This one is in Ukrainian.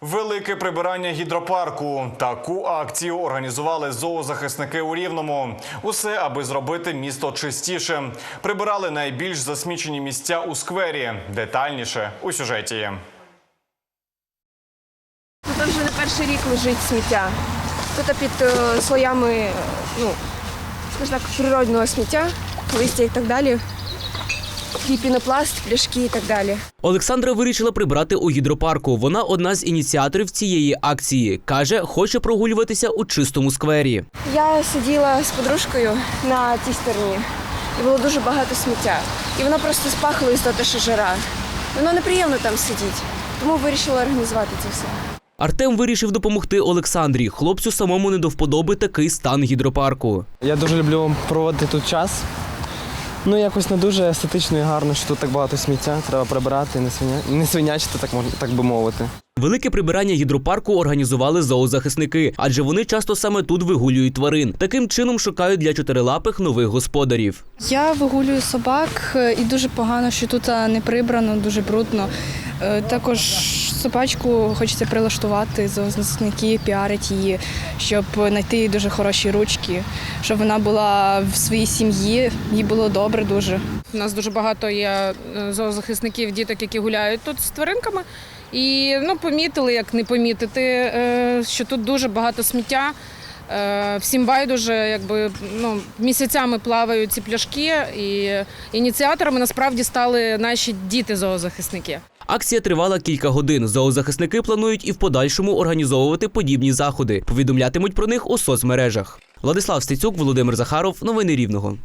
Велике прибирання гідропарку. Таку акцію організували зоозахисники у Рівному. Усе, аби зробити місто чистіше. Прибирали найбільш засмічені місця у сквері. Детальніше у сюжеті. Тут вже не перший рік лежить сміття. Тут під е, слоями, ну, скажімо так, природного сміття, листя і так далі. І пінопласт, пляшки і так далі. Олександра вирішила прибрати у гідропарку. Вона одна з ініціаторів цієї акції. Каже, хоче прогулюватися у чистому сквері. Я сиділа з подружкою на тій стороні, і було дуже багато сміття. І воно просто спахло із того, що жара. Воно неприємно там сидіти, тому вирішила організувати це все. Артем вирішив допомогти Олександрі. Хлопцю самому не до вподоби такий стан гідропарку. Я дуже люблю проводити тут час. Ну, якось не дуже естетично і гарно, що тут так багато сміття. Треба прибирати, не свиня... не свинячити, так можна так би мовити. Велике прибирання гідропарку організували зоозахисники, адже вони часто саме тут вигулюють тварин. Таким чином шукають для чотирилапих нових господарів. Я вигулюю собак, е, і дуже погано, що тут не прибрано, дуже брудно. Е, Також собачку хочеться прилаштувати, зоозники піарить її, щоб знайти дуже хороші ручки, щоб вона була в своїй сім'ї, їй було добре дуже. У нас дуже багато є е, зоозахисників, діток, які гуляють тут з тваринками. І ну, помітили, як не помітити, е, що тут дуже багато сміття. Е, Всім байдуже, якби ну, місяцями плавають ці пляшки, і ініціаторами насправді стали наші діти-зоозахисники. Акція тривала кілька годин. Зоозахисники планують і в подальшому організовувати подібні заходи. Повідомлятимуть про них у соцмережах. Владислав Стецюк, Володимир Захаров. Новини Рівного.